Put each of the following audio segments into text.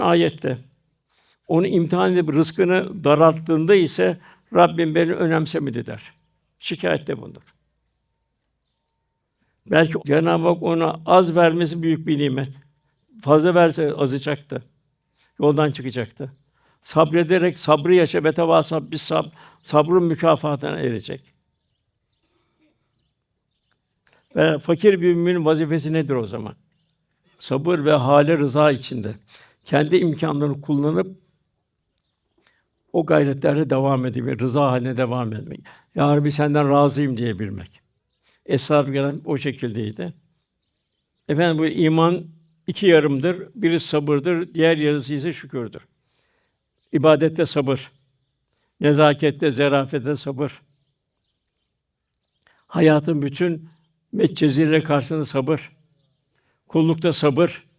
ayette. Onu imtihan edip rızkını daralttığında ise Rabbim beni önemsemedi der. Şikayette bulunur. Belki Cenab-ı Hak ona az vermesi büyük bir nimet. Fazla verse azacaktı. Yoldan çıkacaktı. Sabrederek sabrı yaşa ve tevasab bis sab sabrın mükafatına erecek. Ve fakir bir müminin vazifesi nedir o zaman? Sabır ve hale rıza içinde kendi imkanlarını kullanıp o gayretlerde devam edip rıza haline devam etmek. Ya Rabbi senden razıyım diyebilmek. Eshab-ı Kiram o şekildeydi. Efendim bu iman iki yarımdır. Biri sabırdır, diğer yarısı ise şükürdür. İbadette sabır, nezakette, zerafette sabır. Hayatın bütün metceziyle karşısında sabır. Kullukta sabır.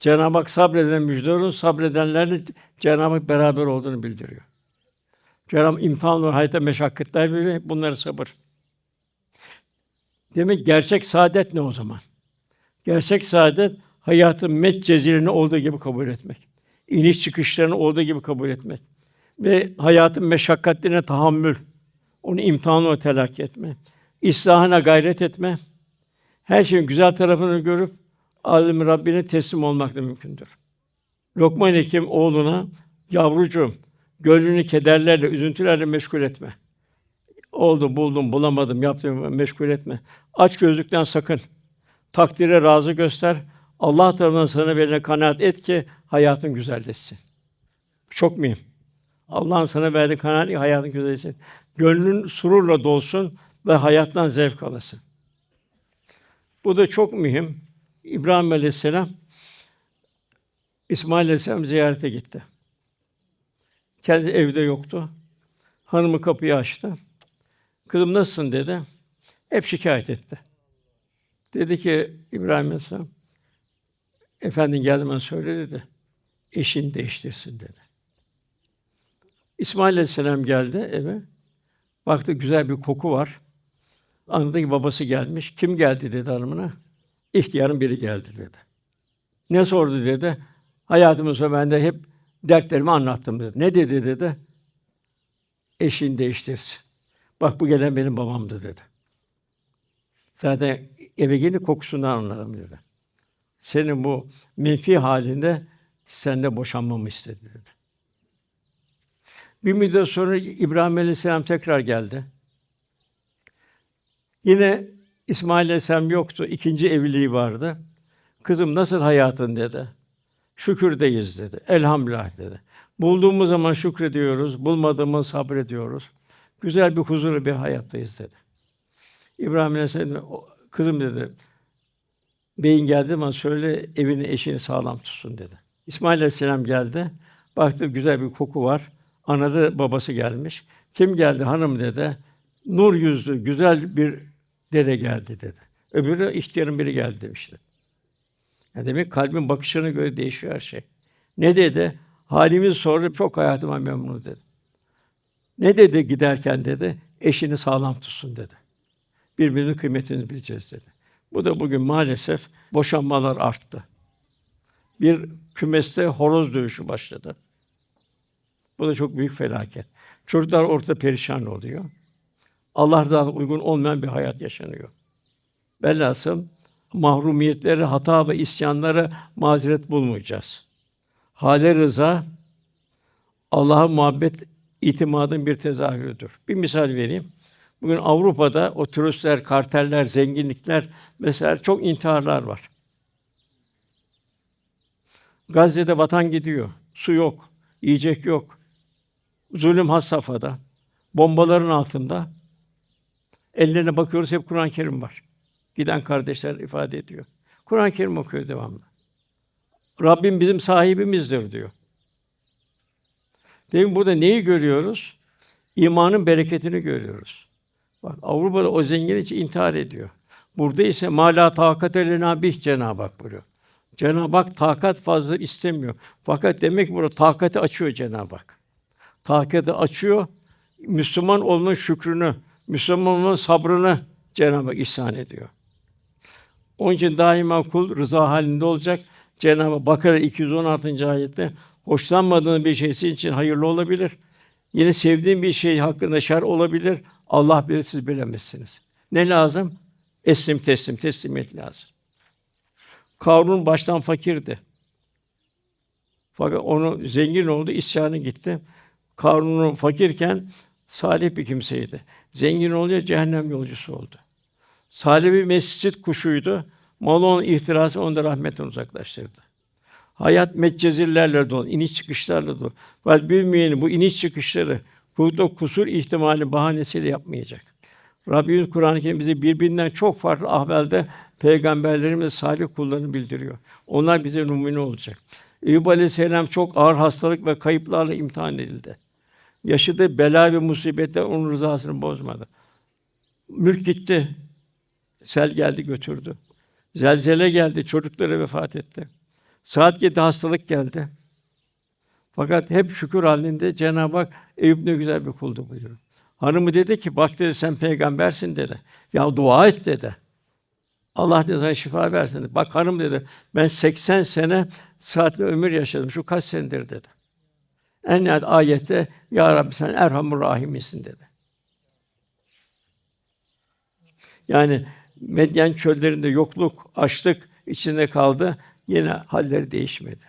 Cenab-ı Hak sabreden müjde sabredenlerle Cenab-ı Hak beraber olduğunu bildiriyor. Cenab-ı Hak imtihan var, hayata meşakkatler veriyor, bunları sabır. Demek gerçek saadet ne o zaman? Gerçek saadet hayatın met cezireni olduğu gibi kabul etmek. İniş çıkışlarını olduğu gibi kabul etmek. Ve hayatın meşakkatlerine tahammül, onu imtihanla telakki etme. İslahına gayret etme. Her şeyin güzel tarafını görüp alim Rabbine teslim olmak da mümkündür. Lokman Hekim oğluna yavrucuğum gönlünü kederlerle, üzüntülerle meşgul etme. Oldu, buldum, bulamadım, yaptım, meşgul etme. Aç gözlükten sakın. Takdire razı göster. Allah tarafından sana verilen kanaat et ki hayatın güzelleşsin. Çok mühim. Allah'ın sana verdiği kanaat hayatın güzelleşsin. Gönlün sururla dolsun ve hayattan zevk alasın. Bu da çok mühim. İbrahim Aleyhisselam İsmail Aleyhisselam ziyarete gitti. Kendi evde yoktu. Hanımı kapıyı açtı. Kızım nasılsın dedi. Hep şikayet etti. Dedi ki İbrahim Aleyhisselam, efendin geldi bana söyle dedi. Eşini değiştirsin dedi. İsmail Aleyhisselam geldi eve. Baktı güzel bir koku var. Anladı ki babası gelmiş. Kim geldi dedi hanımına. İhtiyarın biri geldi dedi. Ne sordu dedi. Hayatımın sonunda ben de hep dertlerimi anlattım dedi. Ne dedi dedi. Eşini değiştirsin. Bak bu gelen benim babamdı dedi. Zaten eve gelince kokusundan anladım dedi. Senin bu menfi halinde sende boşanmamı istedi dedi. Bir müddet sonra İbrahim Aleyhisselam tekrar geldi. Yine İsmail Aleyhisselam yoktu. ikinci evliliği vardı. Kızım nasıl hayatın dedi. Şükürdeyiz dedi. Elhamdülillah dedi. Bulduğumuz zaman şükrediyoruz, bulmadığımız sabrediyoruz. Güzel bir huzurlu bir hayattayız dedi. İbrahim Aleyhisselam kızım dedi. Beyin geldi zaman söyle evini eşini sağlam tutsun dedi. İsmail Aleyhisselam geldi. Baktı güzel bir koku var. Anadı babası gelmiş. Kim geldi hanım dedi. Nur yüzlü güzel bir dede geldi dedi. Öbürü ihtiyarın biri geldi demişti. Yani demek kalbin bakışına göre değişiyor her şey. Ne dedi? Halimiz sonra çok hayatıma memnun dedi. Ne dedi giderken dedi? Eşini sağlam tutsun dedi. Birbirinin kıymetini bileceğiz dedi. Bu da bugün maalesef boşanmalar arttı. Bir kümeste horoz dövüşü başladı. Bu da çok büyük felaket. Çocuklar ortada perişan oluyor. Allah'tan uygun olmayan bir hayat yaşanıyor. Velhasıl mahrumiyetleri, hata ve isyanlara mazeret bulmayacağız. Hale rıza Allah'a muhabbet itimadın bir tezahürüdür. Bir misal vereyim. Bugün Avrupa'da o turistler, karteller, zenginlikler mesela çok intiharlar var. Gazze'de vatan gidiyor. Su yok, yiyecek yok. Zulüm has safhada. Bombaların altında. Ellerine bakıyoruz hep Kur'an-ı Kerim var. Giden kardeşler ifade ediyor. Kur'an-ı Kerim okuyor devamlı. Rabbim bizim sahibimizdir diyor. Demin burada neyi görüyoruz? İmanın bereketini görüyoruz. Bak Avrupa'da o zengin için intihar ediyor. Burada ise mala takat elena bih Cenab-ı Hak buyuruyor. Cenab-ı Hak takat fazla istemiyor. Fakat demek burada takati açıyor Cenab-ı Hak. Takati açıyor. Müslüman olma şükrünü, Müslüman olma sabrını Cenab-ı Hak ihsan ediyor. Onun için daima kul rıza halinde olacak. Cenab-ı Bakara 216. ayette hoşlanmadığın bir şey senin için hayırlı olabilir. Yine sevdiğin bir şey hakkında şer olabilir. Allah bilir siz bilemezsiniz. Ne lazım? Eslim teslim, teslimiyet lazım. Karun baştan fakirdi. Fakat onu zengin oldu, isyanı gitti. Karun'un fakirken salih bir kimseydi. Zengin olunca cehennem yolcusu oldu. Salih bir mescit kuşuydu. Malı onun ihtirası onu da rahmetten uzaklaştırdı. Hayat metcezirlerle dolu, iniş çıkışlarla dolu. Fakat bilmeyeni bu iniş çıkışları burada kusur ihtimali bahanesiyle yapmayacak. Rabbimiz Kur'an-ı Kerim bize birbirinden çok farklı ahvalde peygamberlerimiz salih kullarını bildiriyor. Onlar bize numune olacak. Eyüp Aleyhisselam çok ağır hastalık ve kayıplarla imtihan edildi. Yaşadığı bela ve musibetler onun rızasını bozmadı. Mülk gitti. Sel geldi götürdü. Zelzele geldi, çocukları vefat etti. Saat gitti, hastalık geldi. Fakat hep şükür halinde Cenab-ı Hak Eyüp ne güzel bir kuldu buyuruyor. Hanımı dedi ki, bak dedi sen peygambersin dedi. Ya dua et dedi. Allah dedi sana şifa versin dedi. Bak hanım dedi, ben 80 sene saatli ömür yaşadım. Şu kaç senedir dedi. En nihayet ayette Ya Rabbi sen Erhamur Rahim'sin dedi. Yani Medyen çöllerinde yokluk, açlık içinde kaldı. Yine halleri değişmedi.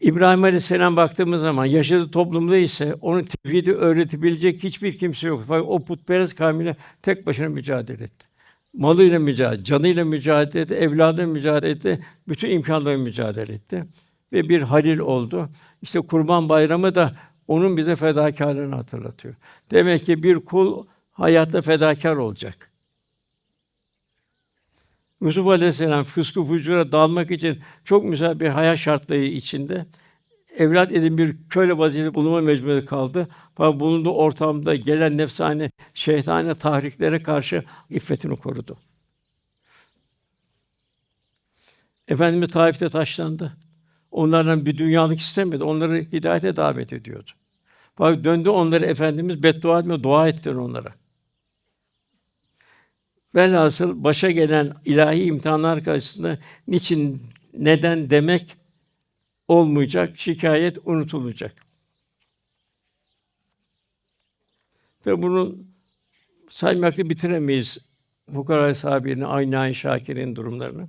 İbrahim Aleyhisselam baktığımız zaman yaşadığı toplumda ise onun tevhidi öğretebilecek hiçbir kimse yok. Fakat o putperest kavmiyle tek başına mücadele etti. Malıyla mücadele, canıyla mücadele etti, evladıyla mücadele etti, bütün imkanlarıyla mücadele etti ve bir halil oldu. İşte Kurban Bayramı da onun bize fedakarlığını hatırlatıyor. Demek ki bir kul hayatta fedakar olacak. Yusuf Aleyhisselam fıskı fucura dalmak için çok güzel bir hayat şartları içinde evlat edin bir köle vaziyeti bulunma mecburi kaldı. Fakat bulunduğu ortamda gelen nefsane, şeytane tahriklere karşı iffetini korudu. Efendimiz Taif'te taşlandı. Onlardan bir dünyalık istemedi. Onları hidayete davet ediyordu. Fakat döndü onları Efendimiz beddua etme, dua ettir onlara. Velhasıl başa gelen ilahi imtihanlar karşısında niçin, neden demek olmayacak, şikayet unutulacak. Tabi bunu saymakla bitiremeyiz. Fukara sahabenin, aynain şakirin durumlarını.